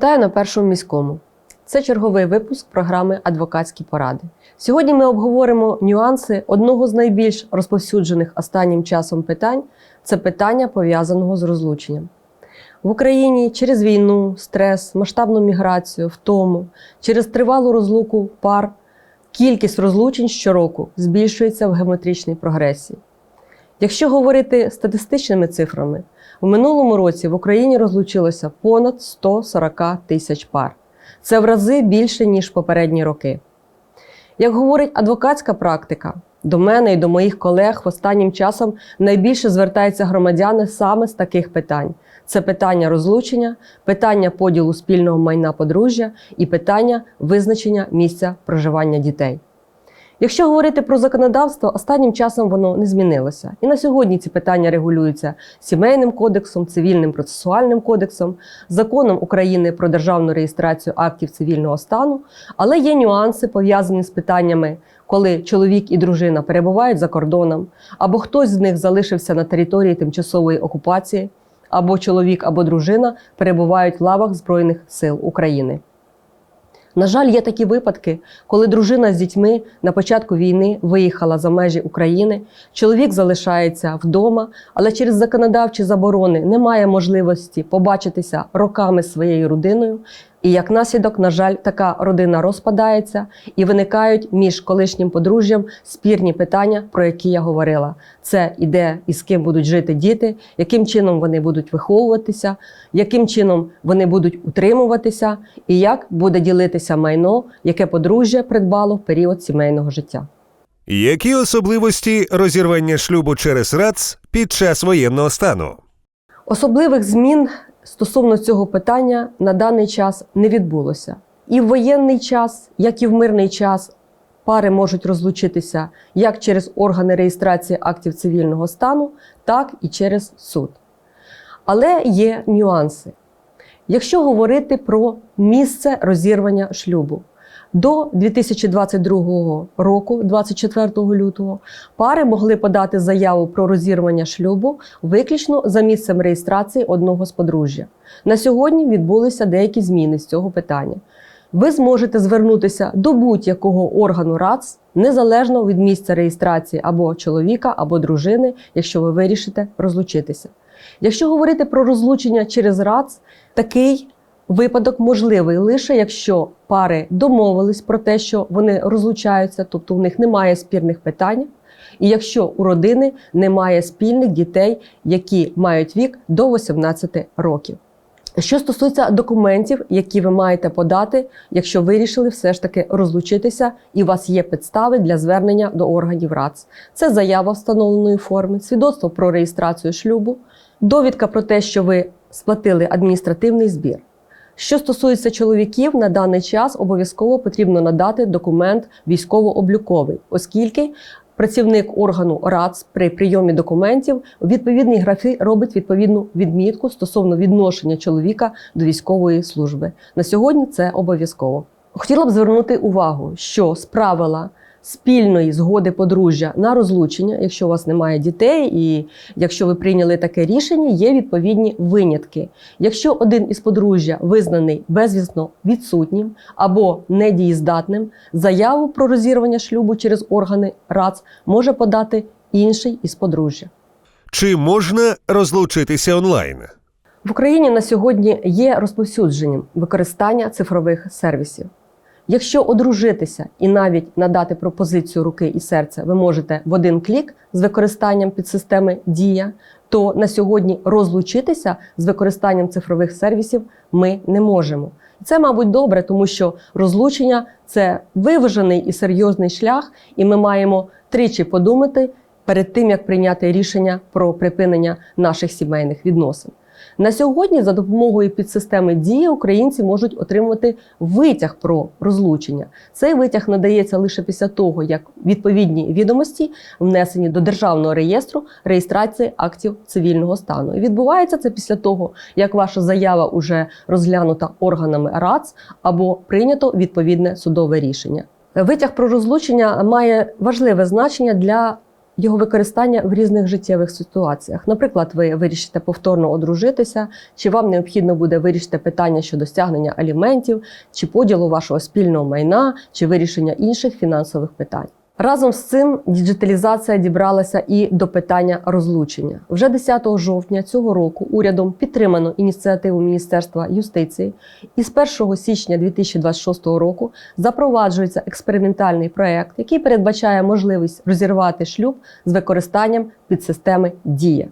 Вітаю на першому міському. Це черговий випуск програми Адвокатські поради. Сьогодні ми обговоримо нюанси одного з найбільш розповсюджених останнім часом питань це питання пов'язаного з розлученням. В Україні через війну, стрес, масштабну міграцію, втому, через тривалу розлуку пар кількість розлучень щороку збільшується в геометричній прогресії. Якщо говорити статистичними цифрами, в минулому році в Україні розлучилося понад 140 тисяч пар. Це в рази більше, ніж попередні роки. Як говорить адвокатська практика, до мене і до моїх колег останнім часом найбільше звертаються громадяни саме з таких питань: це питання розлучення, питання поділу спільного майна подружжя і питання визначення місця проживання дітей. Якщо говорити про законодавство, останнім часом воно не змінилося. І на сьогодні ці питання регулюються сімейним кодексом, цивільним процесуальним кодексом, законом України про державну реєстрацію актів цивільного стану, але є нюанси пов'язані з питаннями, коли чоловік і дружина перебувають за кордоном, або хтось з них залишився на території тимчасової окупації, або чоловік або дружина перебувають в лавах Збройних сил України. На жаль, є такі випадки, коли дружина з дітьми на початку війни виїхала за межі України, чоловік залишається вдома, але через законодавчі заборони немає можливості побачитися роками своєю родиною. І як наслідок, на жаль, така родина розпадається і виникають між колишнім подружжям спірні питання, про які я говорила. Це іде і з ким будуть жити діти, яким чином вони будуть виховуватися, яким чином вони будуть утримуватися, і як буде ділитися майно, яке подружжя придбало в період сімейного життя. Які особливості розірвання шлюбу через РАЦ під час воєнного стану? Особливих змін стосовно цього питання на даний час не відбулося. І в воєнний час, як і в мирний час, пари можуть розлучитися як через органи реєстрації актів цивільного стану, так і через суд. Але є нюанси. Якщо говорити про місце розірвання шлюбу, до 2022 року, 24 лютого, пари могли подати заяву про розірвання шлюбу виключно за місцем реєстрації одного з подружжя. На сьогодні відбулися деякі зміни з цього питання. Ви зможете звернутися до будь-якого органу РАЦ незалежно від місця реєстрації або чоловіка, або дружини, якщо ви вирішите розлучитися. Якщо говорити про розлучення через РАЦ, такий Випадок можливий лише якщо пари домовились про те, що вони розлучаються, тобто в них немає спірних питань, і якщо у родини немає спільних дітей, які мають вік до 18 років. Що стосується документів, які ви маєте подати, якщо вирішили все ж таки розлучитися, і у вас є підстави для звернення до органів РАЦ, це заява встановленої форми, свідоцтво про реєстрацію шлюбу, довідка про те, що ви сплатили адміністративний збір. Що стосується чоловіків, на даний час обов'язково потрібно надати документ військово-обліковий, оскільки працівник органу РАЦ при прийомі документів у відповідній графі робить відповідну відмітку стосовно відношення чоловіка до військової служби. На сьогодні це обов'язково. Хотіла б звернути увагу, що з правила спільної згоди подружжя на розлучення, якщо у вас немає дітей, і якщо ви прийняли таке рішення, є відповідні винятки. Якщо один із подружжя визнаний безвісно відсутнім або недієздатним, заяву про розірвання шлюбу через органи РАЦ може подати інший із подружжя. Чи можна розлучитися онлайн? В Україні на сьогодні є розповсюдженням використання цифрових сервісів. Якщо одружитися і навіть надати пропозицію руки і серця, ви можете в один клік з використанням підсистеми Дія, то на сьогодні розлучитися з використанням цифрових сервісів ми не можемо. Це, мабуть, добре, тому що розлучення це виважений і серйозний шлях, і ми маємо тричі подумати перед тим, як прийняти рішення про припинення наших сімейних відносин. На сьогодні за допомогою підсистеми дії українці можуть отримати витяг про розлучення. Цей витяг надається лише після того, як відповідні відомості внесені до державного реєстру реєстрації актів цивільного стану. І відбувається це після того, як ваша заява вже розглянута органами РАЦ або прийнято відповідне судове рішення. Витяг про розлучення має важливе значення для його використання в різних життєвих ситуаціях. Наприклад, ви вирішите повторно одружитися, чи вам необхідно буде вирішити питання щодо стягнення аліментів, чи поділу вашого спільного майна, чи вирішення інших фінансових питань. Разом з цим діджиталізація дібралася і до питання розлучення. Вже 10 жовтня цього року урядом підтримано ініціативу Міністерства юстиції, і з 1 січня 2026 року запроваджується експериментальний проект, який передбачає можливість розірвати шлюб з використанням підсистеми Дія.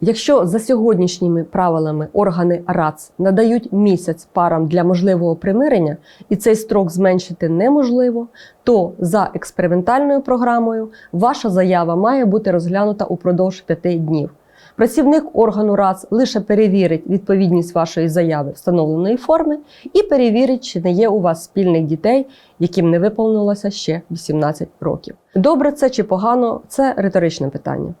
Якщо за сьогоднішніми правилами органи РАЦ надають місяць парам для можливого примирення, і цей строк зменшити неможливо, то за експериментальною програмою ваша заява має бути розглянута упродовж п'яти днів. Працівник органу РАЦ лише перевірить відповідність вашої заяви встановленої форми і перевірить, чи не є у вас спільних дітей, яким не виповнилося ще 18 років. Добре це чи погано це риторичне питання.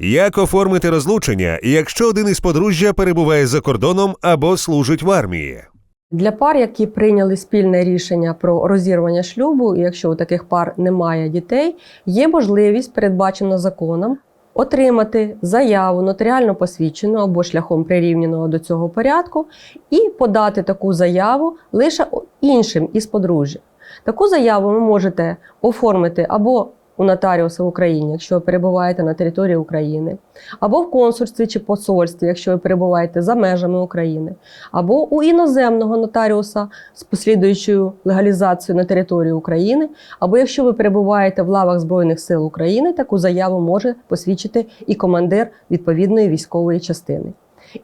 Як оформити розлучення, якщо один із подружжя перебуває за кордоном або служить в армії? Для пар, які прийняли спільне рішення про розірвання шлюбу, якщо у таких пар немає дітей, є можливість, передбачена законом, отримати заяву нотаріально посвідчену або шляхом прирівняного до цього порядку, і подати таку заяву лише іншим із подружжя. Таку заяву ви можете оформити або у нотаріуса в Україні, якщо ви перебуваєте на території України, або в консульстві чи посольстві, якщо ви перебуваєте за межами України, або у іноземного нотаріуса з послідуючою легалізацією на території України, або якщо ви перебуваєте в лавах Збройних сил України, таку заяву може посвідчити і командир відповідної військової частини.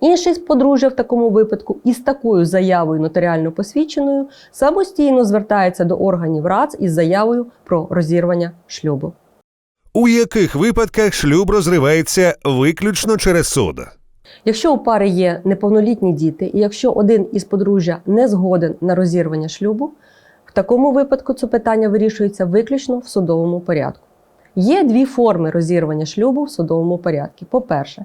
Інший з подружжя в такому випадку із такою заявою нотаріально посвідченою самостійно звертається до органів РАЦ із заявою про розірвання шлюбу. У яких випадках шлюб розривається виключно через суд? Якщо у пари є неповнолітні діти, і якщо один із подружжя не згоден на розірвання шлюбу, в такому випадку це питання вирішується виключно в судовому порядку. Є дві форми розірвання шлюбу в судовому порядку. По-перше,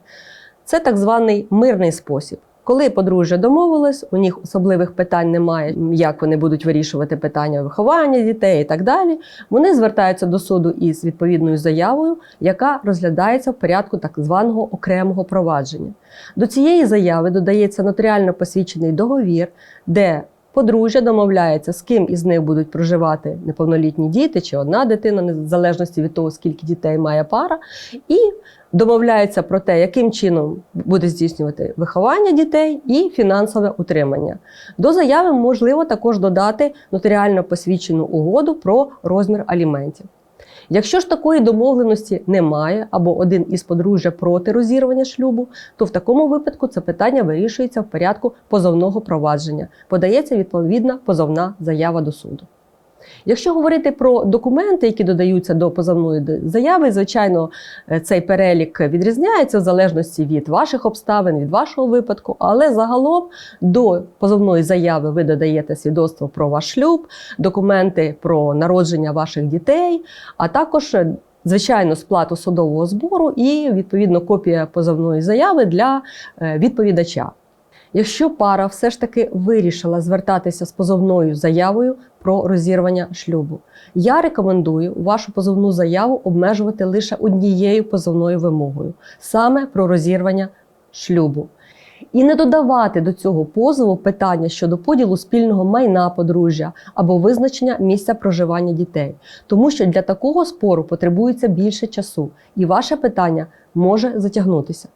це так званий мирний спосіб. Коли подружжя домовилось, у них особливих питань немає, як вони будуть вирішувати питання виховання дітей і так далі. Вони звертаються до суду із відповідною заявою, яка розглядається в порядку так званого окремого провадження. До цієї заяви додається нотаріально посвідчений договір, де подружжя домовляється, з ким із них будуть проживати неповнолітні діти чи одна дитина, в залежності від того, скільки дітей має пара, і домовляється про те, яким чином буде здійснювати виховання дітей і фінансове утримання. До заяви можливо також додати нотаріально посвідчену угоду про розмір аліментів. Якщо ж такої домовленості немає, або один із подружжя проти розірвання шлюбу, то в такому випадку це питання вирішується в порядку позовного провадження. Подається відповідна позовна заява до суду. Якщо говорити про документи, які додаються до позовної заяви, звичайно, е, цей перелік відрізняється в залежності від ваших обставин, від вашого випадку, але загалом до позовної заяви ви додаєте свідоцтво про ваш шлюб, документи про народження ваших дітей, а також. е, Звичайно, сплату судового збору і відповідно копія позовної заяви для е, відповідача. Якщо пара все ж таки вирішила звертатися з позовною заявою про розірвання шлюбу, я рекомендую вашу позовну заяву обмежувати лише однією позовною вимогою саме про розірвання шлюбу. І не додавати до цього позову питання щодо поділу спільного майна подружжя або визначення місця проживання дітей, тому що для такого спору потребується більше часу, і ваше питання може затягнутися.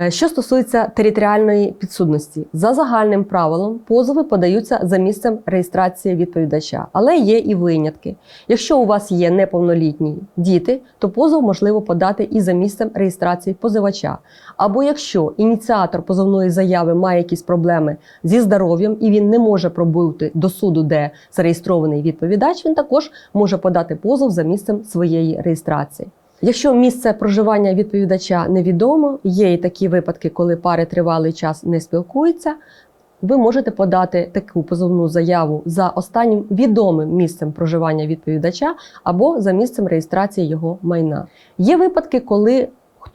Е, Що стосується територіальної підсудності, за загальним правилом позови подаються за місцем реєстрації відповідача, але є і винятки. Якщо у вас є неповнолітні діти, то позов можливо подати і за місцем реєстрації позивача. Або якщо ініціатор позовної заяви має якісь проблеми зі здоров'ям і він не може пробути до суду, де зареєстрований відповідач, він також може подати позов за місцем своєї реєстрації. Якщо місце проживання відповідача невідомо, є і такі випадки, коли пари тривалий час не спілкуються. Ви можете подати таку позовну заяву за останнім відомим місцем проживання відповідача або за місцем реєстрації його майна. Є випадки, коли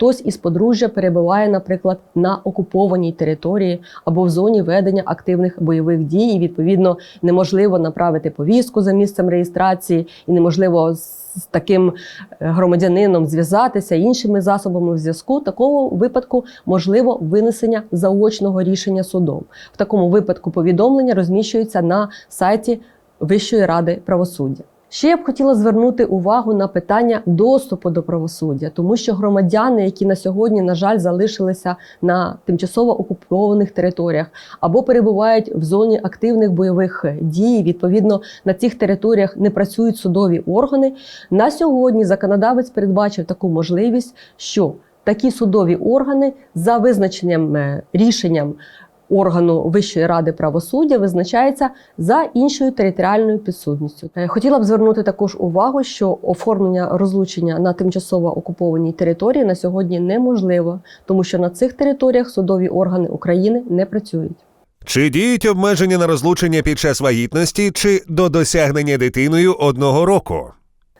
хтось із подружжя перебуває, наприклад, на окупованій території або в зоні ведення активних бойових дій, і відповідно неможливо направити повістку за місцем реєстрації, і неможливо з таким е, громадянином зв'язатися іншими засобами в зв'язку. Такого випадку можливо винесення заочного рішення судом. В такому випадку повідомлення розміщуються на сайті Вищої ради правосуддя. Ще я б хотіла звернути увагу на питання доступу до правосуддя, тому що громадяни, які на сьогодні, на жаль, залишилися на тимчасово окупованих територіях або перебувають в зоні активних бойових дій, відповідно на цих територіях не працюють судові органи. На сьогодні законодавець передбачив таку можливість, що такі судові органи за визначенням е, рішенням органу Вищої ради правосуддя визначається за іншою територіальною підсудністю. Хотіла б звернути також увагу, що оформлення розлучення на тимчасово окупованій території на сьогодні неможливо, тому що на цих територіях судові органи України не працюють. Чи діють обмеження на розлучення під час вагітності чи до досягнення дитиною одного року?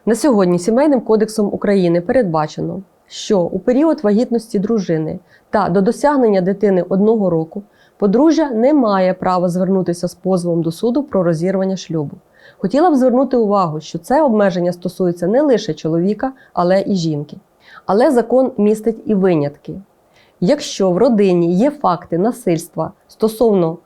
На сьогодні сімейним кодексом України передбачено, що у період вагітності дружини та до досягнення дитини одного року подружжя не має права звернутися з позовом до суду про розірвання шлюбу. Хотіла б звернути увагу, що це обмеження стосується не лише чоловіка, але і жінки. Але закон містить і винятки. Якщо в родині є факти насильства стосовно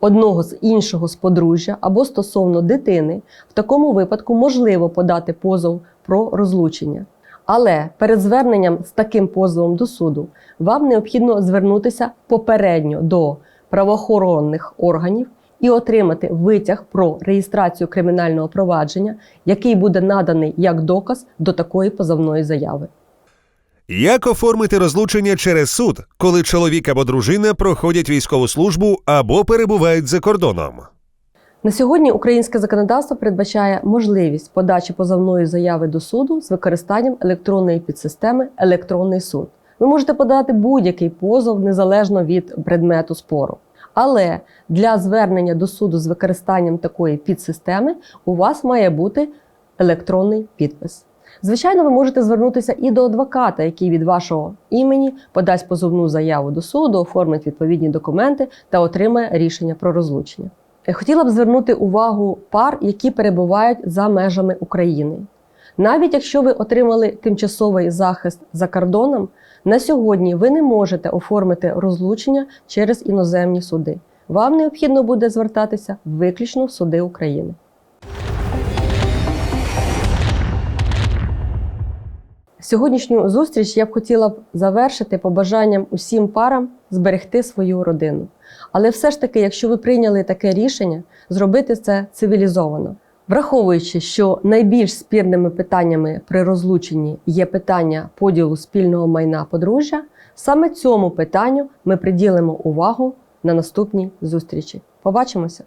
одного з іншого з подружжя або стосовно дитини, в такому випадку можливо подати позов про розлучення. Але перед зверненням з таким позовом до суду вам необхідно звернутися попередньо до правоохоронних органів і отримати витяг про реєстрацію кримінального провадження, який буде наданий як доказ до такої позовної заяви. Як оформити розлучення через суд, коли чоловік або дружина проходять військову службу або перебувають за кордоном? На сьогодні українське законодавство передбачає можливість подачі позовної заяви до суду з використанням електронної підсистеми Електронний суд. Ви можете подати будь-який позов незалежно від предмету спору. Але для звернення до суду з використанням такої підсистеми у вас має бути електронний підпис. Звичайно, ви можете звернутися і до адвоката, який від вашого імені подасть позовну заяву до суду, оформить відповідні документи та отримає рішення про розлучення. Хотіла б звернути увагу пар, які перебувають за межами України. Навіть якщо ви отримали тимчасовий захист за кордоном, на сьогодні ви не можете оформити розлучення через іноземні суди. Вам необхідно буде звертатися виключно в суди України. Сьогоднішню зустріч я б хотіла б завершити побажанням усім парам зберегти свою родину. Але все ж таки, якщо ви прийняли таке рішення, зробити це цивілізовано. Враховуючи, що найбільш спірними питаннями при розлученні є питання поділу спільного майна подружжя, саме цьому питанню ми приділимо увагу на наступній зустрічі. Побачимося!